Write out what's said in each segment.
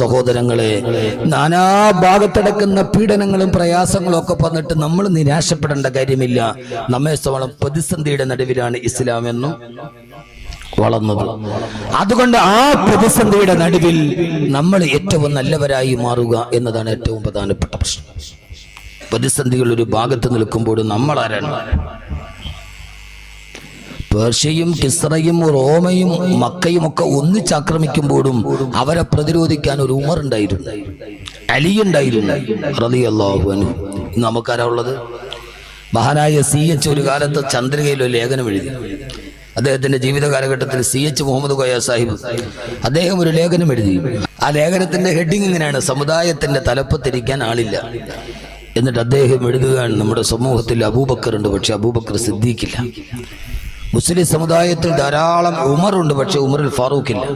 സഹോദരങ്ങളെ നാനാ ഭാഗത്തടക്കുന്ന പീഡനങ്ങളും പ്രയാസങ്ങളും ഒക്കെ വന്നിട്ട് നമ്മൾ നിരാശപ്പെടേണ്ട കാര്യമില്ല. നമ്മെ സ്വളം പ്രതിസന്ധിയുടെ നടുവിലാണ് ഇസ്ലാം എന്നും വളർന്നത്. അതുകൊണ്ട് ആ പ്രതിസന്ധിയുടെ നടുവിൽ നമ്മൾ ഏറ്റവും നല്ലവരായി മാറുക എന്നതാണ് ഏറ്റവും പ്രധാനപ്പെട്ട പ്രശ്നം. പ്രതിസന്ധികൾ ഒരു ഭാഗത്ത് നിൽക്കുമ്പോൾ നമ്മൾ ആരാണ് പേർഷ്യയും കിസ്രയും റോമയും മക്കയും ഒക്കെ ഒന്നിച്ചാക്രമിക്കുമ്പോഴും അവരെ പ്രതിരോധിക്കാൻ ഒരു ഉമർ ഉണ്ടായിരുന്നു. അലി ഉണ്ടായിരുന്നു. റളിയല്ലാഹു അൻഹു. ഇന്ന് നമുക്കാരാ ഉള്ളത്? മഹാനായ സി എച്ച് ഒരു കാലത്ത് ചന്ദ്രികയിൽ ഒരു ലേഖനം എഴുതി. അദ്ദേഹത്തിന്റെ ജീവിത കാലഘട്ടത്തിൽ സി എച്ച് മുഹമ്മദ് കോയ സാഹിബ് അദ്ദേഹം ഒരു ലേഖനം എഴുതി. ആ ലേഖനത്തിന്റെ ഹെഡിങ് ഇങ്ങനെയാണ് സമുദായത്തിന്റെ തലപ്പത്തിരിക്കാൻ ആളില്ല. എന്നിട്ട് അദ്ദേഹം എഴുതുകയാണ് നമ്മുടെ സമൂഹത്തിൽ അബൂബക്കർ ഉണ്ട് പക്ഷെ അബൂബക്കർ സിദ്ദീഖില്ല. മുസ്ലിം സമുദായത്തിൽ ധാരാളം ഉമറുണ്ട് പക്ഷെ ഉമറിൽ ഫാറൂഖില്ല.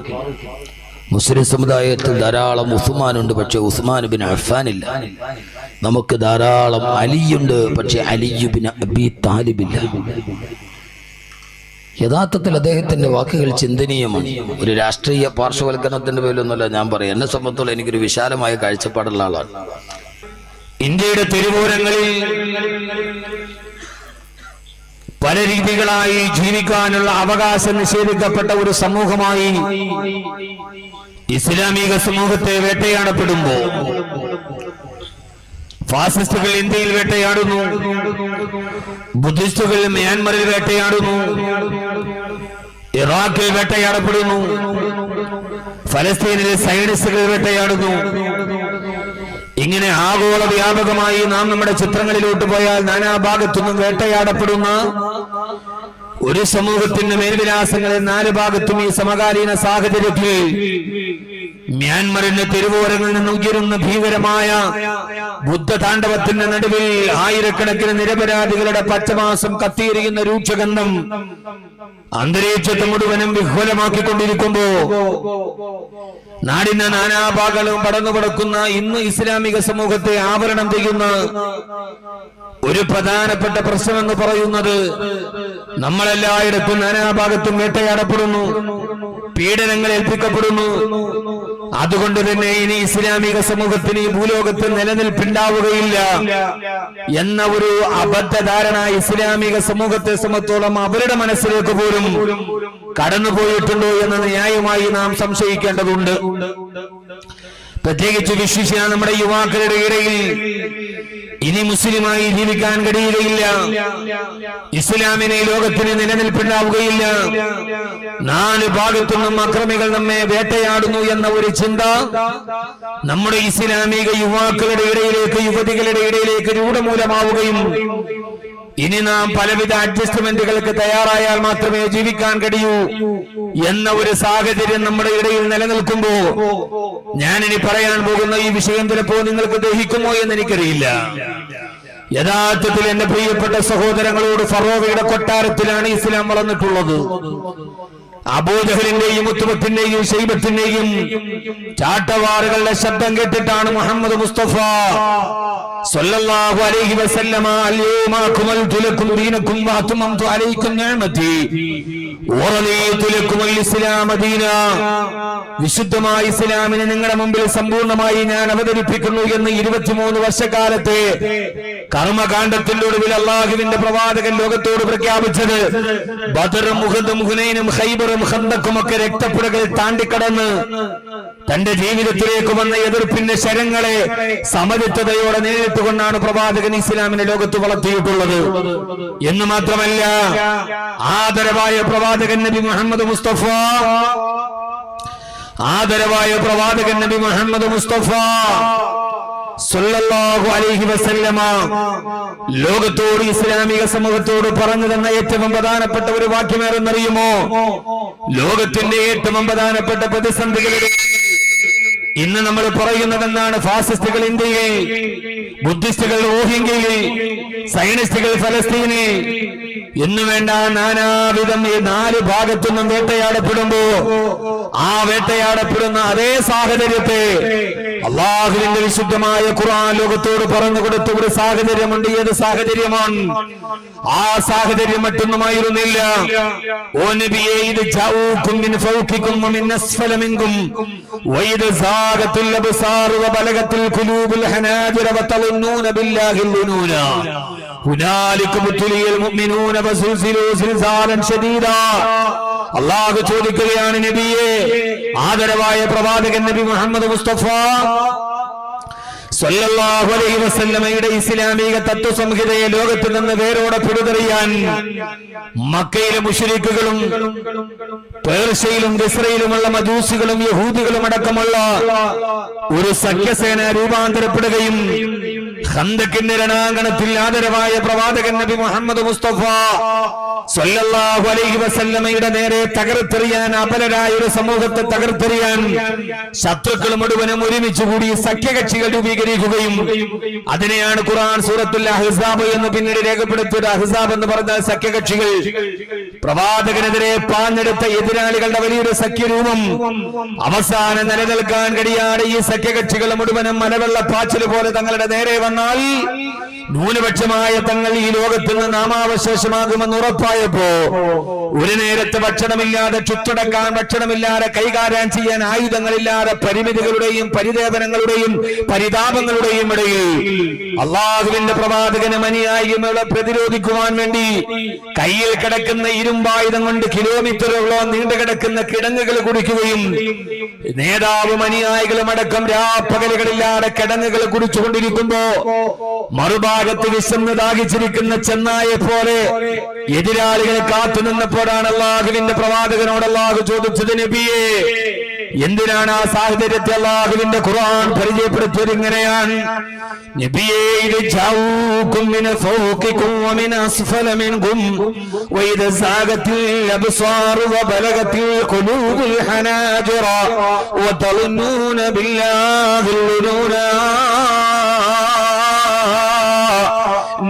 മുസ്ലിം സമുദായത്തിൽ ധാരാളം ഉസ്മാൻ ഉണ്ട് പക്ഷെ ഉസ്മാൻ ബിൻ ഇല്ല നമുക്ക് ധാരാളം അലിയുണ്ട് പക്ഷെ അലിയുബിൻ അബി താലിബില്ല. യഥാർത്ഥത്തിൽ അദ്ദേഹത്തിന്റെ വാക്കുകൾ ചിന്തനീയമാണ്. ഒരു രാഷ്ട്രീയ പാർശ്വവൽക്കരണത്തിന്റെ പേരിലൊന്നുമല്ല ഞാൻ പറയാം. എന്നെ സംബന്ധിച്ചോളം എനിക്കൊരു വിശാലമായ കാഴ്ചപ്പാടുള്ള ആളാണ്. ഇന്ത്യയുടെ തെരുവോരങ്ങളിൽ പല രീതികളായി ജീവിക്കാനുള്ള അവകാശം നിഷേധിക്കപ്പെട്ട ഒരു സമൂഹമായി ഇസ്ലാമിക സമൂഹത്തെ വേട്ടയാടപ്പെടുമ്പോ ഫാസിസ്റ്റുകൾ ഇന്ത്യയിൽ വേട്ടയാടുന്നു ബുദ്ധിസ്റ്റുകൾ മ്യാൻമറിൽ വേട്ടയാടുന്നു ഇറാഖിൽ വേട്ടയാടപ്പെടുന്നു ഫലസ്തീനിലെ സൈനിസ്റ്റുകൾ വേട്ടയാടുന്നു. ഇങ്ങനെ ആഗോള വ്യാപകമായി നാം നമ്മുടെ ചിത്രങ്ങളിലോട്ട് പോയാൽ നാനാഭാഗത്തുനിന്നും വേട്ടയാടപ്പെടുന്ന ഒരു സമൂഹത്തിന്റെ മേൽവിലാസങ്ങളെ നാല് ഭാഗത്തും ഈ സമകാലീന സാഹചര്യത്തിൽ മ്യാൻമറിന്റെ തെരുവോരങ്ങളിൽ നിന്ന് ഉയരുന്ന ഭീകരമായ ബുദ്ധതാണ്ഡവത്തിന്റെ നടുവിൽ ആയിരക്കണക്കിന് നിരപരാധികളുടെ പച്ചമാസം കത്തിയിരിക്കുന്ന രൂക്ഷഗന്ധം അന്തരീക്ഷത്തെ മുഴുവനും വിഹ്വലമാക്കിക്കൊണ്ടിരിക്കുമ്പോ നാടിന്റെ നാനാഭാഗങ്ങളും പടന്നു കിടക്കുന്ന ഇന്ന് ഇസ്ലാമിക സമൂഹത്തെ ആവരണം ചെയ്യുന്ന ഒരു പ്രധാനപ്പെട്ട പ്രശ്നം എന്ന് പറയുന്നത് നമ്മളെല്ലായിടത്തും നാനാഭാഗത്തും വേട്ടയാടപ്പെടുന്നു. പീഡനങ്ങൾ ഏൽപ്പിക്കപ്പെടുന്നു. അതുകൊണ്ട് തന്നെ ഇനി ഇസ്ലാമിക സമൂഹത്തിന് ഈ ഭൂലോകത്ത് നിലനിൽപ്പുണ്ടാവുകയില്ല. എന്ന ഒരു അബദ്ധധാരണ ഇസ്ലാമിക സമൂഹത്തെ സംബന്ധിച്ചോളം അവരുടെ മനസ്സിലേക്ക് പോലും കടന്നുപോയിട്ടുണ്ടോ എന്ന് ന്യായമായി നാം സംശയിക്കേണ്ടതുണ്ട്. പ്രത്യേകിച്ച് വിശ്വസിച്ച നമ്മുടെ യുവാക്കളുടെ ഇടയിൽ ഇനി മുസ്ലിമായി ജീവിക്കാൻ കഴിയുകയില്ല. ഇസ്ലാമിനെ ലോകത്തിന് നിലനിൽപ്പുണ്ടാവുകയില്ല നാല് ഭാഗത്തുനിന്നും അക്രമികൾ നമ്മെ വേട്ടയാടുന്നു എന്ന ഒരു ചിന്ത നമ്മുടെ ഇസ്ലാമിക യുവാക്കളുടെ ഇടയിലേക്ക് യുവതികളുടെ ഇടയിലേക്ക് രൂഢമൂലമാവുകയും ഇനി നാം പലവിധ അഡ്ജസ്റ്റ്മെന്റുകൾക്ക് തയ്യാറായാൽ മാത്രമേ ജീവിക്കാൻ കഴിയൂ എന്ന ഒരു സാഹചര്യം നമ്മുടെ ഇടയിൽ നിലനിൽക്കുമ്പോ ഞാൻ ഇനി പറയാൻ പോകുന്ന ഈ വിഷയം ചിലപ്പോ നിങ്ങൾക്ക് ദഹിക്കുമോ എന്ന് എനിക്കറിയില്ല. യഥാർത്ഥത്തിൽ എന്റെ പ്രിയപ്പെട്ട സഹോദരങ്ങളോട് ഫറോവയുടെ കൊട്ടാരത്തിലാണ് ഇസ്ലാം വളർന്നിട്ടുള്ളത്. അബൂജഹലിന്റെയും ഉത്തുമത്തിന്റെയും ശൈബത്തിന്റെയും ചാട്ടവാറുകളുടെ ശബ്ദം കേട്ടിട്ടാണ് മുഹമ്മദ് മുസ്തഫ. സല്ലല്ലാഹു അലൈഹി വസല്ലമ അൽയൗമ അലൈക്കും നിഅമതി. വിശുദ്ധമായ ഇസ്ലാമിനെ നിങ്ങളുടെ മുമ്പിൽ സമ്പൂർണമായി ഞാൻ അവതരിപ്പിക്കുന്നു എന്ന് ഇരുപത്തിമൂന്ന് വർഷക്കാലത്തെ കർമ്മകാന്ഡത്തിലൊടുവിൽ അള്ളാഹുവിന്റെ പ്രവാചകൻ ലോകത്തോട് പ്രഖ്യാപിച്ചത് ബദറും മുഹദും ഹുനൈനും ഹൈബറും ഹന്തക്കും ഒക്കെ രക്തപ്പുഴകൾ താണ്ടിക്കടന്ന് തന്റെ ജീവിതത്തിലേക്ക് വന്ന എതിർപ്പിന്റെ ശരങ്ങളെ സമചിത്തതയോടെ നേരിട്ടുകൊണ്ടാണ് പ്രവാചകൻ ഇസ്ലാമിനെ ലോകത്ത് വളർത്തിയിട്ടുള്ളത്. എന്ന് മാത്രമല്ല ആദരവായ പ്രവാചകൻ നബി മുഹമ്മദ് മുസ്തഫ. ആദരവായ പ്രവാചകൻ നബി മുഹമ്മദ് മുസ്തഫ. സല്ലല്ലാഹു അലൈഹി വസല്ലമ. ലോകത്തോട് ഇസ്ലാമിക സമൂഹത്തോട് പറഞ്ഞു തന്ന ഏറ്റവും പ്രധാനപ്പെട്ട ഒരു വാക്യമേറെന്നറിയുമോ ലോകത്തിന്റെ ഏറ്റവും പ്രധാനപ്പെട്ട പ്രതിസന്ധികളുടെ ഇന്ന് നമ്മൾ പറയുന്നതെന്നാണ് ഫാസിസ്റ്റുകൾ ഇന്ത്യയിൽ ബുദ്ധിസ്റ്റുകൾ റോഹിംഗ്യയിൽ സൈനിസ്റ്റുകൾ ഫലസ്തീനിൽ. എന്ന് വേണ്ട നാനാവിധം ഈ നാല് ഭാഗത്തുനിന്നും വേട്ടയാടപ്പെടുമ്പോ ആ വേട്ടയാടപ്പെടുന്ന അതേ സാഹചര്യത്തെ അള്ളാഹുവിന്റെ വിശുദ്ധമായ ഖുർആൻ ലോകത്തോട് പറഞ്ഞു കൊടുത്ത ഒരു സാഹചര്യമുണ്ട്. ഏത് സാഹചര്യമാണ്? ആ സാഹചര്യം മറ്റൊന്നുമായിരുന്നില്ല ഓ നബിയെ ഇത് ജാഊക്കും മിൻ ഫൗഖിക്കും വമിൻ അസ്ഫല മിൻകും വഇദ زاغت الابصار وبلغت القلوب الحناجر وتظنون بالله الظنون هنالك ابتلي المؤمنون فزلزلوا زلزالا شديدا അള്ളാഹു ചോദിക്കുകയാണ് നബിയെ ആദരവായ പ്രവാചകൻ നബി മുഹമ്മദ് മുസ്തഫ സല്ലല്ലാഹു അലൈഹി വസല്ലമയുടെ ഇസ്ലാമിക തത്വസംഹിതയെ ലോകത്ത് നിന്ന് വേരോടെ പിടിതെറിയാൻ മക്കയിലെ മുഷരിക്കുകളും പേർഷ്യയിലും ഗസ്രയിലുമുള്ള മജൂസികളും യഹൂദികളും അടക്കമുള്ള ഒരു സഖ്യസേന രൂപാന്തരപ്പെടുകയും ഹന്തക്കിന്റെ രണാങ്കണത്തിൽ ആദരവായ പ്രവാചകൻ നബി മുഹമ്മദ് മുസ്തഫ സല്ലല്ലാഹു അലൈഹി വസല്ലമയുടെ നേരെ തകർത്തെറിയാൻ അപലരായ ഒരു സമൂഹത്തെ തകർത്തെറിയാൻ ശത്രുക്കൾ മുഴുവനും ഒരുമിച്ച് കൂടി സഖ്യകക്ഷികൾ രൂപീകരിക്കുകയും അതിനെയാണ് ഖുർആൻ സൂറത്തുൽ അഹ്സാബ് എന്ന് പിന്നീട് രേഖപ്പെടുത്തിയത്. അഹ്സാബ് എന്ന് പറഞ്ഞ സഖ്യകക്ഷികൾ. പ്രവാചകനെതിരെ പാഞ്ഞെടുത്ത എതിരാളികളുടെ വലിയൊരു സഖ്യരൂപം. അവസാനം നിലനിൽക്കാൻ കഴിയാതെ ഈ സഖ്യകക്ഷികൾ മുഴുവനും മലവെള്ള പാച്ചിൽ പോലെ തങ്ങളുടെ നേരെ വന്നാൽ ന്യൂനപക്ഷമായ തങ്ങൾ ഈ ലോകത്തിൽ നിന്ന് നാമാവശേഷമാകുമെന്ന് ഉറപ്പായപ്പോ ഒരു നേരത്തെ ഭക്ഷണമില്ലാതെ ചുറ്റടക്കാൻ ഭക്ഷണമില്ലാതെ കൈകാര്യം ചെയ്യാൻ ആയുധങ്ങളില്ലാതെ പരിമിതികളുടെയും പരിദേവനങ്ങളുടെയും പരിതാപങ്ങളുടെയും ഇടയിൽ അള്ളാഹുവിന്റെ പ്രവാചകന് മനിയായി പ്രതിരോധിക്കുവാൻ വേണ്ടി കയ്യിൽ കിടക്കുന്ന ഇരുമ്പായുധം കൊണ്ട് കിലോമീറ്ററുകളോ നീണ്ടു കിടക്കുന്ന കിടങ്ങുകൾ കുടിക്കുകയും നേതാവും അനുയായികളും അടക്കം രാപ്പകലുകളില്ലാതെ കിടങ്ങുകൾ കുടിച്ചുകൊണ്ടിരിക്കുമ്പോ മറുഭാഗത്ത് വിശന്ന് ദാഹിച്ചിരിക്കുന്ന ചെന്നായെ പോലെ മലയാളികളെ കാത്തു നിന്നപ്പോഴാണ് അള്ളാഹുവിന്റെ പ്രവാചകനോട് അള്ളാഹു ചോദിച്ചത് നബിയെ എന്തിനാണ് ആ സാഹചര്യത്തെ അള്ളാഹുവിന്റെ ഖുർആൻ പരിചയപ്പെടുത്തിയത് ഇങ്ങനെയാണ്? നബിയെ മിന അസ്ഫല അബ്സാർ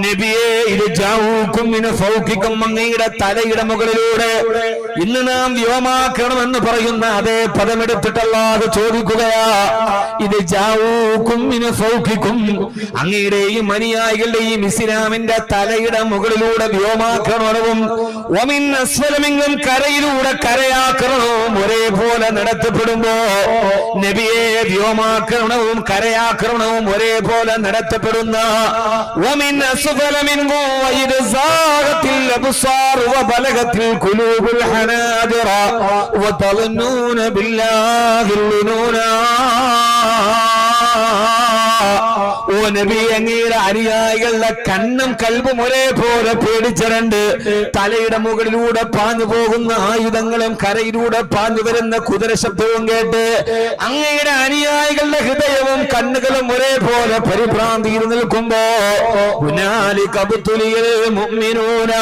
നബിയെ ഇത് ജാവൂക്കുമ്മിന് സൗഖിക്കും അങ്ങയുടെ തലയുടെ മുകളിലൂടെ ഇന്ന് നാം വ്യോമാക്കണമെന്ന് പറയുന്ന അതേ പദമെടുത്തിട്ടല്ലാതെ ചോദിക്കുകയാ ഇത് ജാവൂക്കുമ്മിന് സൗഖിക്കും അങ്ങയുടെയും അനുയായികളുടെയും ഇസ്ലാമിന്റെ തലയുടെ മുകളിലൂടെ വ്യോമാക്രമണവും ഒമിൻ അസ്വലമെങ്കിലും കരയിലൂടെ കരയാക്രമണവും ഒരേപോലെ നടത്തപ്പെടുമ്പോ നബിയെ വ്യോമാക്രമണവും കരയാക്രമണവും ഒരേപോലെ നടത്തപ്പെടുന്ന أسفل منكم وإذ زاغت الأبصار وبلغت القلوب الحناجر وتظنون بالله الظنونا ഓ നബി അനുയായികളുടെ കണ്ണും കൽബും ഒരേപോലെ പേടിച്ചിട്ടുണ്ട്. തലയുടെ മുകളിലൂടെ പാഞ്ഞു പോകുന്ന ആയുധങ്ങളും കരയിലൂടെ പാഞ്ഞു വരുന്ന കുതിര ശബ്ദവും കേട്ട് അങ്ങയുടെ അനുയായികളുടെ ഹൃദയവും കണ്ണുകളും ഒരേപോലെ പരിഭ്രാന്തിയിൽ നിൽക്കുമ്പോ ഉനാലി കബുത്തുലിയിൽ മുഅ്മിനൂന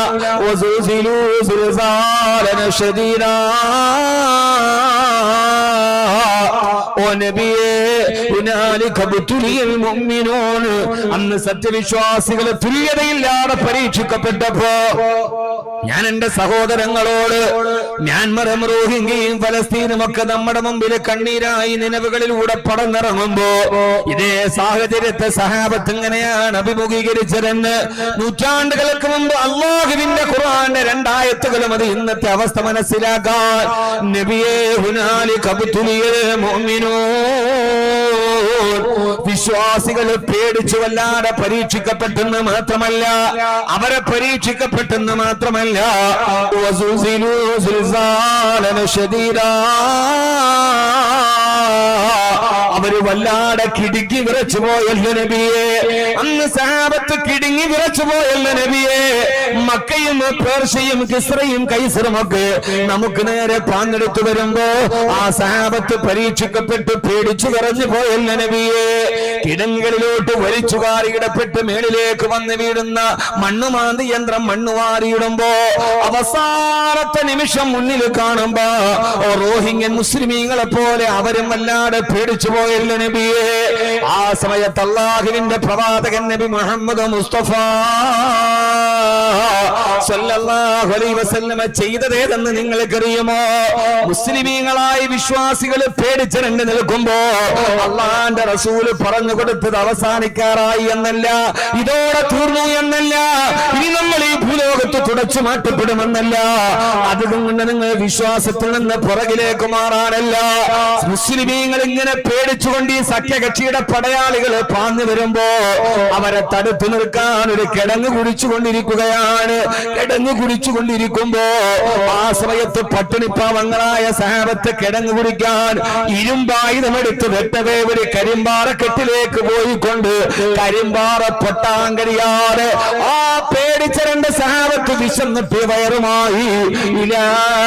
ഓ നബിയേ അന്ന് സത്യവിശ്വാസികളെ തുല്യതയില്ലാതെ പരീക്ഷിക്കപ്പെട്ടപ്പോ ഞാൻ എന്റെ സഹോദരങ്ങളോട് മ്യാൻമറും റോഹിംഗ്യയും ഫലസ്തീനും ഒക്കെ നമ്മുടെ മുമ്പിൽ കണ്ണീരായി നിലവുകളിലൂടെ പടന്നിറങ്ങുമ്പോ ഇതേ സാഹചര്യത്തെ സഹാബത്ത് ഇങ്ങനെയാണ് അഭിമുഖീകരിച്ചതെന്ന് നൂറ്റാണ്ടുകൾക്ക് മുമ്പ് അള്ളാഹുവിന്റെ ഖുർആന്റെ രണ്ടായത്തുകളും അത് ഇന്നത്തെ അവസ്ഥ മനസ്സിലാക്കാൻ നബിയെ ഹുനാലി കബുത്തുലിയെ വിശ്വാസികൾ പേടിച്ചു വല്ലാതെ പരീക്ഷിക്കപ്പെട്ടെന്ന് മാത്രമല്ല അവരെ പരീക്ഷിക്കപ്പെട്ടെന്ന് മാത്രമല്ല വസുസിലു സുൽസാലന ശദീദാ. അവർ വല്ലാടെ കിടുങ്ങി വിറച്ചു പോയല്ലോ നബിയെ. അന്ന് സാപത്ത് കിടുങ്ങി വിറച്ചു പോയല്ലോ നബിയെ. മക്കയും പേർഷ്യയും കിസ്രയും കൈസറും ഒക്കെ നമുക്ക് നേരെ പാഞ്ഞെടുത്തു വരുമ്പോ ആ സാപത്ത് പരീക്ഷിക്കപ്പെട്ട് പേടിച്ചു വിറഞ്ഞു പോയല്ലോ നബിയെ. കിടങ്ങുകളിലോട്ട് വലിച്ചുകാരിയിടപ്പെട്ട് മേളിലേക്ക് വന്ന് വീഴുന്ന മണ്ണുമാന്തി യന്ത്രം മണ്ണുവാരിയിടുമ്പോ അവസാനത്തെ നിമിഷം മുന്നിൽ കാണുമ്പോ ഓ റോഹിംഗ്യൻ മുസ്ലിമീങ്ങളെ പോലെ അവരും വല്ലാതെ പേടിച്ചു പോയല്ലോ നബിയെ ആ സമയത്ത് അള്ളാഹുവിന്റെ പ്രവാചകൻ നബി മുഹമ്മദ് മുസ്തഫ. ചെയ്തതേതെന്ന് നിങ്ങൾക്കറിയുമോ? മുസ്ലിമീങ്ങളായി വിശ്വാസികൾ പേടിച്ചിരണ്ട് നിൽക്കുമ്പോ അള്ളാന്റെ റസൂൽ പറഞ്ഞു കൊടുത്തത് അവസാനിക്കാറായി എന്നല്ല ഇതോടെ തീർന്നു എന്നല്ല ഇനി നമ്മൾ ഈ ഭൂലോകത്ത് തുടച്ചു മാറ്റപ്പെടുമെന്നല്ല. അതുകൊണ്ട് നിങ്ങൾ വിശ്വാസത്തിൽ നിന്ന് പുറകിലേക്ക് മാറാനല്ല. മുസ്ലിമീങ്ങൾ ഇങ്ങനെ പേടിച്ചുകൊണ്ട് ഈ സഖ്യകക്ഷിയുടെ പടയാളികൾ പാഞ്ഞു വരുമ്പോ അവരെ തടുത്തു നിൽക്കാൻ ഒരു കിടങ്ങ് കുടിച്ചുകൊണ്ടിരിക്കുകയാണ് കിടങ്ങ് കുടിച്ചുകൊണ്ടിരിക്കുമ്പോ ആ സമയത്ത് പട്ടിണിപ്പാവങ്ങളായ സഹാബത്ത് കിടങ്ങ് കുടിക്കാൻ ഇരുമ്പായുധമെടുത്ത് വെട്ടവേ ഒരു കരിമ്പാറക്കെട്ടിലേക്ക് പോയിക്കൊണ്ട് കരിമ്പാറ പൊട്ടാൻ കഴിയാതെ ആ പേടിച്ച രണ്ട് സഹാബത്ത് വിശന്നിട്ട് വയറുമായി ഇലാ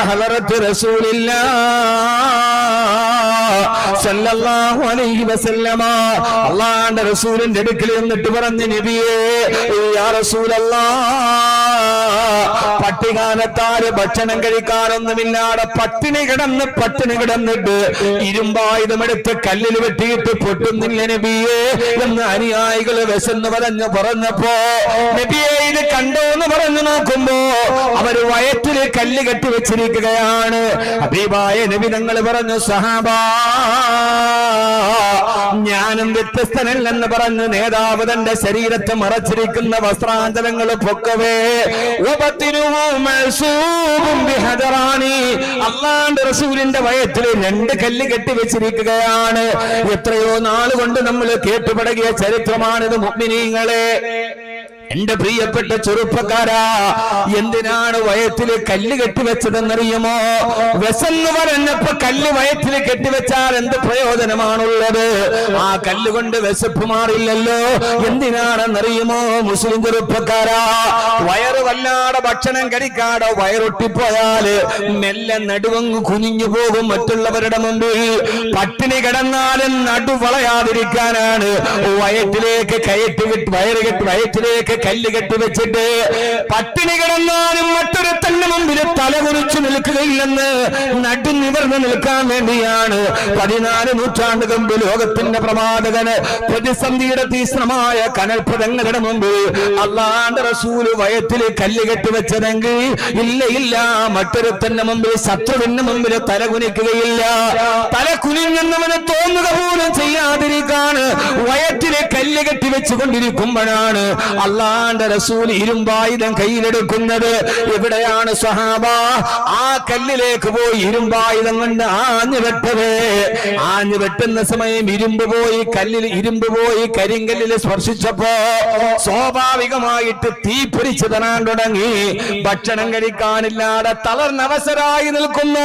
ഹലറത്ത് റസൂലില്ല. സല്ലല്ലാഹു അലൈഹി വസല്ലമ. അള്ളാന്റെ റസൂലിന്റെ അടുക്കൽ എന്നിട്ട് പറഞ്ഞു നബിയേ യാ റസൂലല്ലാ പട്ടികാലത്താൽ ഭക്ഷണം കഴിക്കാനൊന്നുമില്ലാതെ പട്ടിണി കിടന്ന് പട്ടിണി കിടന്നിട്ട് ഇരുമ്പായുധമെടുത്ത് കല്ലിൽ വെട്ടിയിട്ട് പൊട്ടുന്നില്ല നബിയേ? എന്ന് അനുയായികൾ വിശന്ന് പറഞ്ഞു പറഞ്ഞപ്പോ നബിയെ ഇത് കണ്ടോ എന്ന് പറഞ്ഞു നോക്കുമ്പോ അവർ വയറ്റിൽ കല്ല് കെട്ടി വെച്ചിരിക്കുകയാണ്. അബീബായ നബി ഞങ്ങൾ പറഞ്ഞു സഹാബാ ഞാനും വ്യത്യസ്തനല്ലെന്ന് പറഞ്ഞ് നേതാവ് തന്റെ ശരീരത്തെ മറച്ചിരിക്കുന്ന വസ്ത്രാന്തരങ്ങൾ പൊക്കവേ. അള്ളാണ്ട് റസൂലിന്റെ വയറ്റിൽ രണ്ട് കല്ല് കെട്ടി വെച്ചിരിക്കുകയാണ്. എത്രയോ നാളുകൊണ്ട് നമ്മൾ കേട്ടുപടകിയ ചരിത്രമാണിത് മുഗ്മിനീങ്ങളെ. എന്റെ പ്രിയപ്പെട്ട ചെറുപ്പക്കാരാ എന്തിനാണ് വയത്തിൽ കല്ല് കെട്ടിവെച്ചതെന്നറിയുമോ വെസന്ന് പറഞ്ഞപ്പോ കല്ല് വയത്തിൽ കെട്ടിവെച്ചാൽ എന്ത് പ്രയോജനമാണുള്ളത്? ആ കല്ല് കൊണ്ട് വിശപ്പ് മാറില്ലല്ലോ. എന്തിനാണെന്നറിയുമോ മുസ്ലിം ചെറുപ്പക്കാരാ? വയറ് വല്ലാതെ ഭക്ഷണം കഴിക്കാതെ വയറൊട്ടിപ്പോയാൽ മെല്ലെ നടുവങ്ങ് കുനിഞ്ഞു പോകും മറ്റുള്ളവരുടെ മുമ്പിൽ. പട്ടിണി കിടന്നാലും നടു വളയാതിരിക്കാനാണ് വയറ്റിലേക്ക് കയറ്റി വയറ് കെട്ടി വയറ്റിലേക്ക് കല്ല് കെട്ടിവെച്ചിട്ട് പട്ടിണി കിടന്നാലും മറ്റൊരു തന്നെ മുമ്പിൽ തല കുറിച്ചു നിൽക്കുകയില്ലെന്ന് നടു നിവർന്ന് നിൽക്കാൻ വേണ്ടിയാണ്. പതിനാല് നൂറ്റാണ്ട് മുമ്പ് ലോകത്തിന്റെ പ്രവാചകന് പ്രതിസന്ധിയുടെ തീഷ്ണമായ കനൽപദങ്ങളുടെ മുമ്പിൽ അള്ളാന്റെ റസൂൽ വയത്തിൽ കല്ല് കെട്ടിവെച്ചതെങ്കിൽ ഇല്ല ഇല്ല. മറ്റൊരു തന്നെ മുമ്പിൽ ശത്രുവിന്റെ മുമ്പിൽ തല കുനിക്കുകയില്ല. തല കുനിഞ്ഞെന്നവന് തോന്നുക പോലും ചെയ്യാതിരിക്കാണ് വയറ്റിലെ കല്ല് കെട്ടി വെച്ചുകൊണ്ടിരിക്കുമ്പോഴാണ് അള്ളാന്റെ റസൂൽ ഇരുമ്പായുധം കയ്യിലെടുക്കുന്നത് എവിടെയാണ് സഹാബ ആ കല്ലിലേക്ക് പോയി ഇരുമ്പായുധം കൊണ്ട് ആഞ്ഞു വെട്ടത് ആഞ്ഞു വെട്ടുന്ന സമയം ഇരുമ്പ് പോയി കല്ലിൽ ഇരുമ്പ് പോയി കരിങ്കല്ലിൽ സ്പർശിച്ചപ്പോ സ്വാഭാവികമായിട്ട് തീ പിടിച്ചു തരാൻ തുടങ്ങി. ഭക്ഷണം കഴിക്കാനില്ലാതെ തളർന്നവസരായി നിൽക്കുന്ന.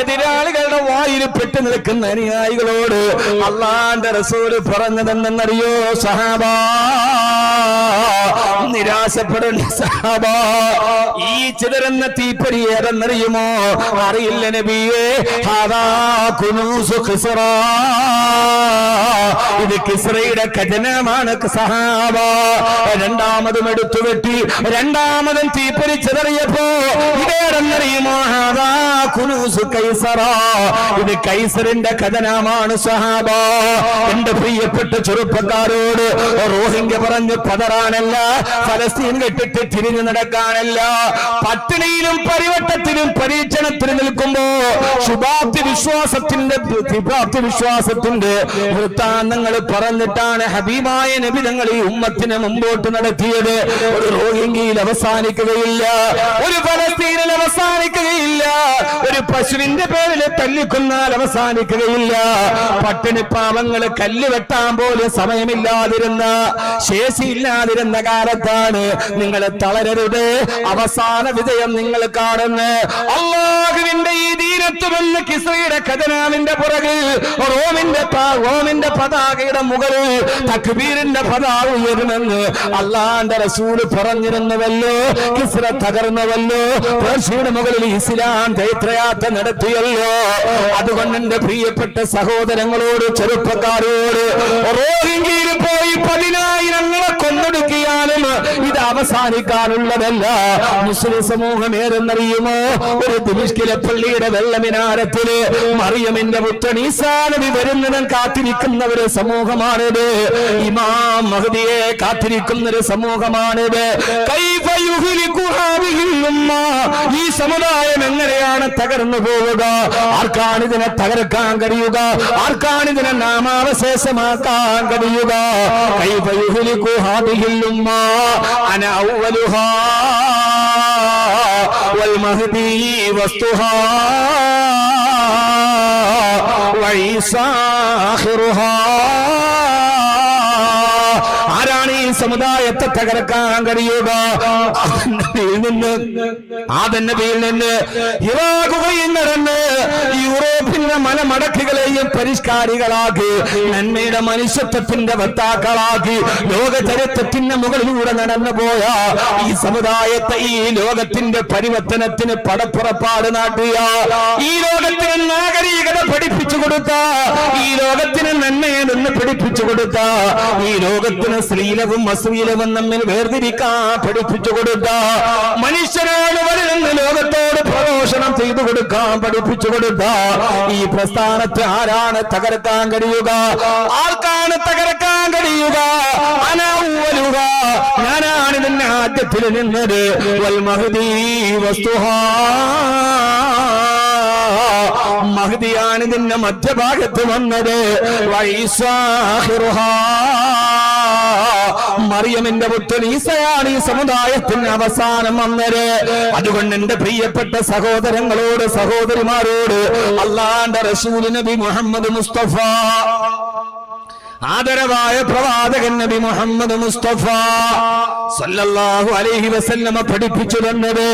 എതിരാളികളുടെ വായിൽ പെട്ട് നിൽക്കുന്ന അനുയായികളോട് അള്ളാന്റെ റസൂൽ പറഞ്ഞതെന്നറിയോ സഹാബാ നിരാശപ്പെടുന്ന സഹാബ. ഈ ചിതറുന്ന തീപ്പരി ഏതെന്നറിയുമോ? അറിയില്ല നബിയേ. ഇത് കിസ്രയുടെ കഠിനമാണ് സഹാബ. രണ്ടാമതും എടുത്തു വെട്ടി. രണ്ടാമതും തീപ്പരി ചിതറിയപ്പോ ഇതേടെന്നറിയുമോ ഇത് കൈസറിന്റെ കഥനമാണ് സഹാബ. എന്റെ പ്രിയപ്പെട്ട ചെറുപ്പക്കാരോട് റോഹിംഗ്യ പറഞ്ഞ് പതറാനല്ല ഫലസ്തീൻ കെട്ടിട്ട് തിരിഞ്ഞു നടക്കാനല്ല. പട്ടിണിയിലും പരിവട്ടത്തിലും പരീക്ഷണത്തിലും നിൽക്കുമ്പോ ശുഭാപ്തി വിശ്വാസത്തിന്റെ ശുഭാപ്തി വിശ്വാസത്തിന്റെ വൃത്താന്തങ്ങൾ പറഞ്ഞിട്ടാണ് ഹബീബായ നബി ഈ ഉമ്മത്തിനെ മുമ്പോട്ട് നടത്തിയത്. ഒരു റോഹിംഗ്യയിൽ അവസാനിക്കുകയില്ല. ഒരു ഫലസ്തീനിൽ അവസാനിക്കുകയില്ല. ഒരു പശുവിന്റെ പേരിൽ തല്ലിക്കൊന്നാൽ അവസാനിക്കുകയില്ല. പട്ടിണി പാവങ്ങൾ കല്ല് വെട്ടാൻ പോലും സമയമില്ലാതിരുന്ന ശേഷിയില്ലാതിരുന്ന കാലത്താണ് നിങ്ങൾ തളരരുത്. അവസാന വിജയം നിങ്ങൾ കാണുന്ന. അള്ളാഹുവിന്റെ ഈ ദീനത്വമെന്ന് കിസയുടെ ഖജനാവിന്റെ പുറകിൽ റോമിന്റെ റോമിന്റെ പതാകയുടെ മുകളിൽ തക്ബീറിന്റെ പതാക ഉയരുമെന്ന് അള്ളാന്റെ റസൂൽ പറഞ്ഞിരുന്നുവല്ലോ. കിസ്ര തകർന്നുവല്ലോ. പേർഷ്യയുടെ മുകളിൽ ഇസ്ലാം ചൈത്രയാത്ര നടത്തിയല്ലോ. അതുകൊണ്ട് എന്റെ പ്രിയപ്പെട്ട സഹോദരങ്ങളോട് ചെറുപ്പക്കാരോട് റോഹിംഗ്യയിൽ പോയി പതിനായിരങ്ങളെ കൊന്നൊടുക്കിയാലും ഇത് അവസാനിക്കാനുള്ളതല്ല. മുസ്ലിം സമൂഹം ഏതെന്നറിയുമോ ഒരു ദിമിഷ്കിലെ പള്ളിയുടെ വെള്ളമിനാരത്തിൽ മറിയമിന്റെ പുത്രൻ ഈസാനബി വരുന്നവൻ കാത്തിരിക്കുന്ന ഒരു സമൂഹമാണിത്. ഇമാം മഹദിയെ കാത്തിരിക്കുന്ന ഒരു സമൂഹമാണിത്. കൈഫ ചെയ്യുന്ന ഈ സമുദായം എങ്ങനെയാണ് തകർന്നു പോവുക? ആർക്കാണ് ഇതിനെ തകർക്കാൻ കഴിയുക? ആർക്കാണ് ഇതിനെ നാമാവശേഷമാക്കാൻ കഴിയുക? ആരാണ് ഈ സമുദായത്തെ തകർക്കാൻ കഴിയുക? നിന്ന് പേരിൽ നിന്ന് ഇറാഖുകയും നടന്ന് യൂറോപ്പിന്റെ മലമടക്കുകളെയും പരിഷ്കാരികളാക്കി നന്മയുടെ മനുഷ്യത്വത്തിന്റെ വക്താക്കളാക്കി ലോക ചരിത്രത്തിന്റെ മുകളിലൂടെ നടന്നു പോയ ഈ സമുദായത്തെ ഈ ലോകത്തിന്റെ പരിവർത്തനത്തിന് പടപ്പുറപ്പാട് നാട്ടിയ ഈ ലോകത്തിന് നാഗരികത പഠിപ്പിച്ചു കൊടുത്ത ഈ ലോകത്തിന് നന്മയെ നിന്ന് പഠിപ്പിച്ചു കൊടുത്ത ഈ ലോകത്തിന് ശ്രീലവും അശ്ലീലവും നമ്മിൽ വേർതിരിക്കാൻ പഠിപ്പിച്ചു കൊടുത്ത മനുഷ്യരോട് വരുന്ന ലോകത്തോട് പ്രഘോഷണം ചെയ്തു കൊടുക്കാൻ പഠിപ്പിച്ചു കൊടുക്ക ഈ പ്രസ്ഥാനത്തെ ആരാണ് തകർക്കാൻ കഴിയുക? ആർക്കാണ് തകർക്കാൻ കഴിയുക? അനൗവലുക ഞാനാണ് നിന്നെ ആദ്യത്തിൽ നിന്നത്. വൽ മഹദീ മഹദിയാണ് നിന്നെ മധ്യഭാഗത്ത് വന്നത്. വൈസാഹിറുഹാ. മറിയമിന്റെ പുത്രൻ ഈസയാണ് ഈ സമുദായത്തിന് അവസാനം വന്നത്. അതുകൊണ്ട് എന്റെ പ്രിയപ്പെട്ട സഹോദരങ്ങളോട് സഹോദരിമാരോട് അള്ളാന്റെ റസൂൽ നബി മുഹമ്മദ് മുസ്തഫ ആദരവായ പ്രവാചകൻ നബി മുഹമ്മദ് മുസ്തഫ സല്ലല്ലാഹു അലൈഹി വസല്ലമ പഠിപ്പിച്ചു തന്നത്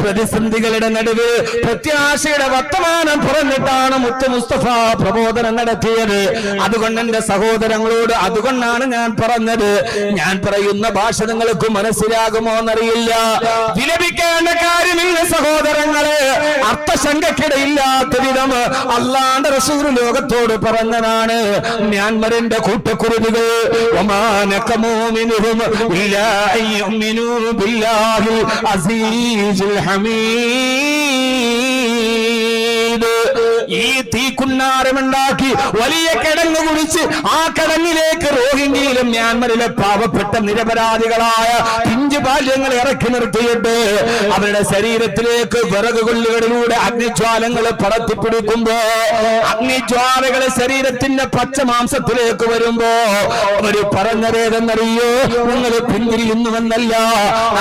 പ്രതിസന്ധികളുടെ നടുവ് പ്രത്യാശയുടെ വർത്തമാനം പറഞ്ഞിട്ടാണ് മുത്ത് മുസ്തഫ പ്രബോധനം നടത്തിയത്. അതുകൊണ്ട് എന്റെ സഹോദരങ്ങളോട് അതുകൊണ്ടാണ് ഞാൻ പറഞ്ഞത്. ഞാൻ പറയുന്ന ഭാഷ നിങ്ങൾക്ക് മനസ്സിലാകുമോ എന്നറിയില്ല. വിലപിക്കേണ്ട കാര്യമില്ല സഹോദരങ്ങളെ. അർത്ഥശങ്കക്കിടയില്ലാത്ത വിധം അല്ലാണ്ട് റസൂർ ലോകത്തോട് പറഞ്ഞതാണ്. മ്യാൻമറിന്റെ കൂട്ടക്കുരുതികൾ അയ്യുമിനു ബില്ലാഹിൽ അസീസുൽ ഹമീദ്. ഈ തീക്കുന്നാരമുണ്ടാക്കി വലിയ കിടങ്ങ് കുടിച്ച് ആ കിടങ്ങിലേക്ക് റോഹിംഗ്യയിലും മ്യാൻമറിലെ പാവപ്പെട്ട നിരപരാധികളായ പിഞ്ചു ബാല്യങ്ങൾ ഇറക്കി നിർത്തിയിട്ട് അവരുടെ ശരീരത്തിലേക്ക് വിറക് കൊല്ലുകളിലൂടെ അഗ്നിജ്വാലങ്ങൾ പറത്തിപ്പിടിക്കുമ്പോ അഗ്നിജ്വാലകൾ ശരീരത്തിന്റെ പച്ച മാംസത്തിലേക്ക് വരുമ്പോ അവർ പറഞ്ഞതേതെന്നറിയോ? നിങ്ങൾ പിന്തിരിയുന്നുവെന്നല്ല.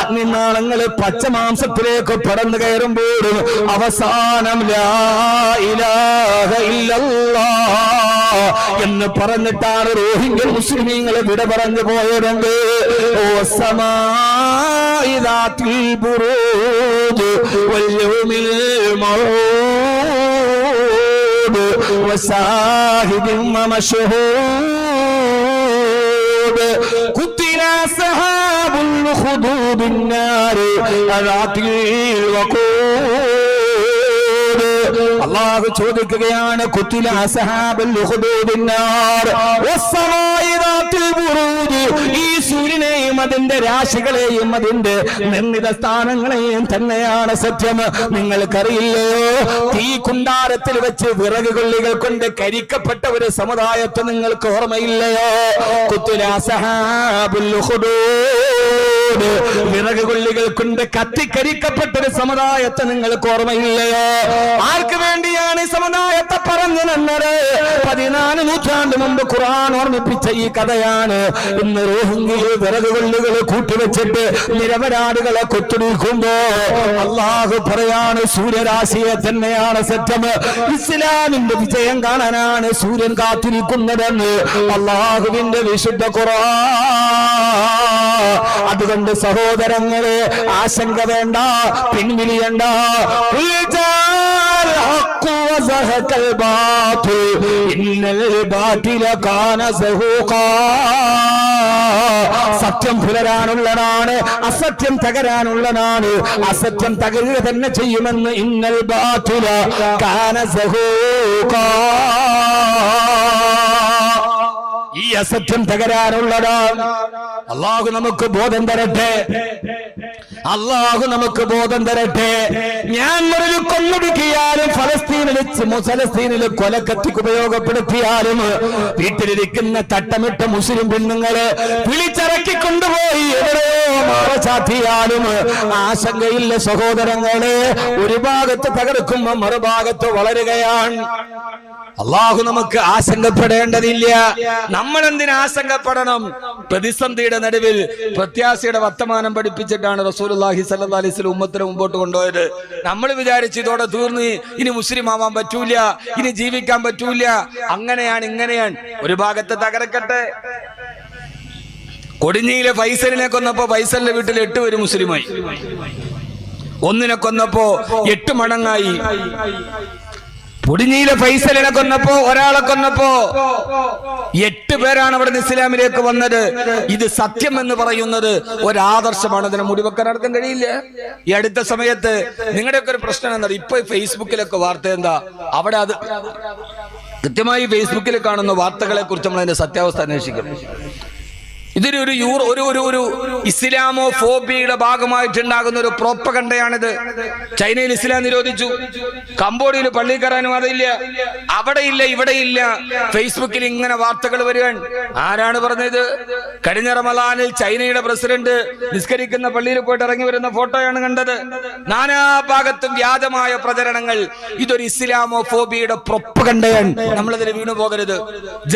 അഗ്നിനാളങ്ങൾ പച്ച മാംസത്തിലേക്ക് പടന്നു കയറുമ്പോഴും അവസാനം ലാ എന്ന് പറഞ്ഞിട്ടാണ് റോഹിംഗ്യ മുസ്ലിമീങ്ങളെ വിട പറഞ്ഞു പോയതെങ്കിൽ ഓ സമാഇദാത്തിൽ ബുറൂജ് വൽയൗമിൽ മൗഊദ് وشاهد ومشهود قتل أصحاب الخدود النار ذات الوقود അള്ളാഹു ചോദിക്കുകയാണ് കുത്തില അസഹാബുൽ ഈ സൂര്യനെയും അതിന്റെ രാശികളെയും അതിന്റെ നിർമ്മിത സ്ഥാനങ്ങളെയും തന്നെയാണ് സത്യം. നിങ്ങൾക്കറിയില്ലയോ? തീ കുണ്ടാരത്തിൽ വെച്ച് വിറക് കൊള്ളികൾ കൊണ്ട് കരിക്കപ്പെട്ട ഒരു സമുദായത്തെ നിങ്ങൾക്ക് ഓർമ്മയില്ലയോ? കുത്തില അസഹാബുൽ. വിറക് കൊള്ളികൾ കൊണ്ട് കത്തിക്കരിക്കപ്പെട്ട ഒരു സമുദായത്തെ നിങ്ങൾക്ക് ഓർമ്മയില്ലയോ? ആർക്ക് വേണ്ടിയാണ് സമുദായത്തെ പറഞ്ഞു നിന്നത് പതിനാല് നൂറ്റാണ്ട് മുമ്പ് ഖുർആൻ ഓർമ്മിപ്പിച്ച ഈ കഥയാണ്. ഇന്ന് റോഹിംഗ്യയിൽ വിറക് കൂട്ടിവെച്ചിട്ട് നിരപരാധികളെ കൊത്തുനിൽക്കുമ്പോ അള്ളാഹു പറയാണ് സൂര്യരാശിയെ തന്നെയാണ് സത്യം. ഇസ്ലാമിന്റെ വിജയം കാണാനാണ് സൂര്യൻ കാത്തിരിക്കുന്നതെന്ന് അള്ളാഹുവിന്റെ വിശുദ്ധ ഖുർആൻ. അതുകൊണ്ട് സഹോദരങ്ങളെ ആശങ്ക വേണ്ട പിൻവിളിയണ്ട ഉൽജാൽ الباطل إن الباطل ഇന്നൽ زهوقا സത്യം പുലരാനുള്ളതാണ് അസത്യം തകരാനുള്ളതാണ്. അസത്യം തകരുക തന്നെ ചെയ്യുമെന്ന് ഇന്നൽ ബാത്തില കാന സഹൂഖാ അസത്യം തകരാനുള്ളത് അള്ളാഹു നമുക്ക് ബോധം തരട്ടെ. അള്ളാഹു നമുക്ക് ബോധം തരട്ടെ. ഞാൻ ഒരു കൊന്നൊടുക്കിയാലും ഫലസ്തീനിൽ ഫലസ്തീനിൽ കൊലക്കത്തിക്ക് ഉപയോഗപ്പെടുത്തിയാലും വീട്ടിലിരിക്കുന്ന തട്ടമിട്ട മുസ്ലിം പെണ്ണുങ്ങളെ വിളിച്ചിറക്കി കൊണ്ടുപോയി എവിടെയോ ആശങ്കയില്ല സഹോദരങ്ങളെ ഒരു ഭാഗത്ത് തകർക്കുമ്പോ മറുഭാഗത്ത് വളരുകയാണ്. അള്ളാഹു നമുക്ക് ആശങ്കപ്പെടേണ്ടതില്ല. നമ്മൾ എന്തിനു ആശങ്കപ്പെടണം? പ്രതിസന്ധിയുടെ നടുവിൽ പ്രത്യാശയുടെ വർത്തമാനം പഠിപ്പിച്ചിട്ടാണ് അലൈഹി വസല്ലം ഉമ്മത്തിനെ മുമ്പോട്ട് കൊണ്ടുപോയത്. നമ്മൾ വിചാരിച്ചു ഇതോടെ തീർന്ന് ഇനി മുസ്ലിം ആവാൻ പറ്റൂല ഇനി ജീവിക്കാൻ പറ്റൂല. അങ്ങനെയാണ് ഇങ്ങനെയാണ്. ഒരു ഭാഗത്ത് തകർക്കട്ടെ. കൊടിഞ്ഞിയിലെ ഫൈസലിനെ കൊന്നപ്പോ ഫൈസലിന്റെ വീട്ടിൽ എട്ട് പേര് മുസ്ലിമായി. ഒന്നിനെ കൊന്നപ്പോ എട്ട് മടങ്ങായി. പൊടിഞ്ഞിയിലെ ഫൈസലിനെ കൊന്നപ്പോ ഒരാളെ കൊന്നപ്പോ എട്ട് പേരാണ് അവിടെ ഇസ്ലാമിലേക്ക് വന്നത്. ഇത് സത്യം എന്ന് പറയുന്നത് ഒരാദർശമാണ്. അതിനെ മുടിവെക്കാൻ നടക്കാൻ കഴിയില്ല. ഈ അടുത്ത സമയത്ത് നിങ്ങളുടെയൊക്കെ ഒരു പ്രശ്നം എന്താ? ഇപ്പൊ ഫേസ്ബുക്കിലൊക്കെ വാർത്ത എന്താ? അവിടെ അത് കൃത്യമായി ഫേസ്ബുക്കിൽ കാണുന്ന വാർത്തകളെ കുറിച്ച് നമ്മൾ അതിന്റെ സത്യാവസ്ഥ അന്വേഷിക്കണം ഇതൊരു ഒരു യൂറോ ഒരു ഒരു ഒരു ഇസ്ലാമോ ഫോബിയുടെ ഭാഗമായിട്ടുണ്ടാകുന്ന ഒരു പ്രോപ്പകണ്ടയാണിത് ചൈനയിൽ ഇസ്ലാം നിരോധിച്ചു. കംബോഡിയയിൽ പള്ളി കയറാൻ അതില്ല. അവിടെ ഇല്ല ഇവിടെ ഇല്ല ഫേസ്ബുക്കിൽ ഇങ്ങനെ വാർത്തകൾ വരുവാൻ ആരാണ് പറഞ്ഞത്? കഴിഞ്ഞ റമലാനിൽ ചൈനയുടെ പ്രസിഡന്റ് നിസ്കരിക്കുന്ന പള്ളിയിൽ പോയിട്ട് ഇറങ്ങി വരുന്ന ഫോട്ടോയാണ് കണ്ടത്. നാനാ ഭാഗത്തും വ്യാജമായ പ്രചരണങ്ങൾ. ഇതൊരു ഇസ്ലാമോ ഫോബിയുടെ പ്രൊപ്പകണ്ടയാണ് നമ്മളതിൽ വീണു പോകരുത്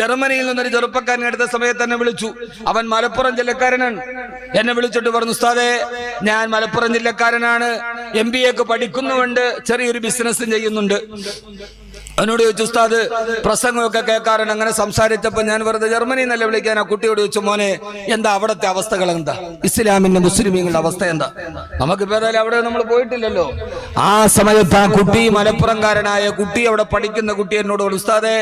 ജർമ്മനിയിൽ നിന്നൊരു ചെറുപ്പക്കാരനെ എടുത്ത സമയത്ത് തന്നെ വിളിച്ചു. അവൻ മലപ്പുറം ജില്ലക്കാരനാണ്. എന്നെ വിളിച്ചിട്ട് പറഞ്ഞു ഉസ്താദേ ഞാൻ മലപ്പുറം ജില്ലക്കാരനാണ്. എം ബി എക്ക് പഠിക്കുന്നുമുണ്ട്. ചെറിയൊരു ബിസിനസ്സും ചെയ്യുന്നുണ്ട്. അവനോട് ചോദിച്ചു ഉസ്താദ് പ്രസംഗമൊക്കെ കേൾക്കാറുണ്ട്. അങ്ങനെ സംസാരിച്ചപ്പോൾ ഞാൻ വെറുതെ ജർമ്മനി നല്ല വിളിക്കാൻ? ആ കുട്ടിയോട് ചോദിച്ചു മോനെ എന്താ അവിടത്തെ അവസ്ഥകൾ എന്താ? ഇസ്ലാമിന്റെ മുസ്ലിമീങ്ങളുടെ അവസ്ഥ എന്താ? നമുക്ക് ഏതായാലും അവിടെ നമ്മൾ പോയിട്ടില്ലല്ലോ. ആ സമയത്ത് ആ കുട്ടി മലപ്പുറംകാരനായ കുട്ടി അവിടെ പഠിക്കുന്ന കുട്ടി എന്നോട് ഉസ്താദെ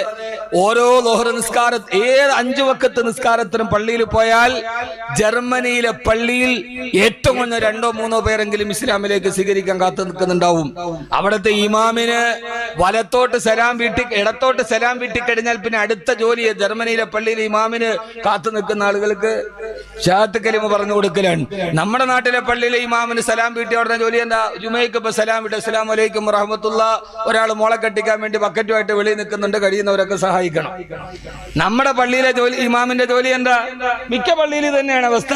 ഓരോ ലോഹർ നിസ്കാര ഏത് അഞ്ചു വക്കത്ത് നിസ്കാരത്തിനും പള്ളിയിൽ പോയാൽ ജർമ്മനിയിലെ പള്ളിയിൽ ഏറ്റവും കുറഞ്ഞ രണ്ടോ മൂന്നോ പേരെങ്കിലും ഇസ്ലാമിലേക്ക് സ്വീകരിക്കാൻ കാത്തു നിൽക്കുന്നുണ്ടാവും. അവിടുത്തെ ഇമാമിന് വലത്തോട്ട് വീട്ടി ഇടത്തോട്ട് സലാം വീട്ടി കഴിഞ്ഞാൽ പിന്നെ അടുത്ത ജോലി ജർമ്മനിയിലെ പള്ളിയിലെ ഇമാമിന് കാത്തു നിൽക്കുന്ന ആളുകൾക്ക് ഷാത്ത് കലിമ പറഞ്ഞു കൊടുക്കലാണ്. നമ്മുടെ നാട്ടിലെ പള്ളിയിലെ ഇമാമിന് സലാം വീട്ടി അവിടെ ജോലി എന്താ? ജുമയ്ക്ക് ഇപ്പൊ സലാം വിട്ട് അസ്സലാം വലൈക്കും റഹമത്തുള്ള ഒരാൾ മോളെ കെട്ടിക്കാൻ വേണ്ടി ബക്കറ്റുമായിട്ട് വെളിയിൽ നിൽക്കുന്നുണ്ട് കഴിയുന്നവരൊക്കെ സഹായിക്കണം. നമ്മുടെ പള്ളിയിലെ ജോലി ഇമാമിന്റെ ജോലി എന്താ? മിക്ക പള്ളിയിൽ തന്നെയാണ് അവസ്ഥ.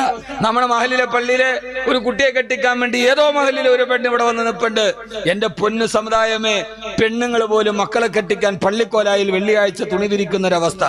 നമ്മുടെ മഹലിലെ പള്ളിയിലെ ഒരു കുട്ടിയെ കെട്ടിക്കാൻ വേണ്ടി ഏതോ മഹലിലെ ഒരു പെണ്ണ് ഇവിടെ വന്ന് നിൽപ്പുണ്ട് എന്റെ പൊന്നു സമുദായമേ പെണ്ണുങ്ങൾ പോലും മക്കളെ കെട്ടിക്കാൻ പള്ളിക്കോലായിൽ വെള്ളിയാഴ്ച തുണി വിരിക്കുന്ന ഒരവസ്ഥ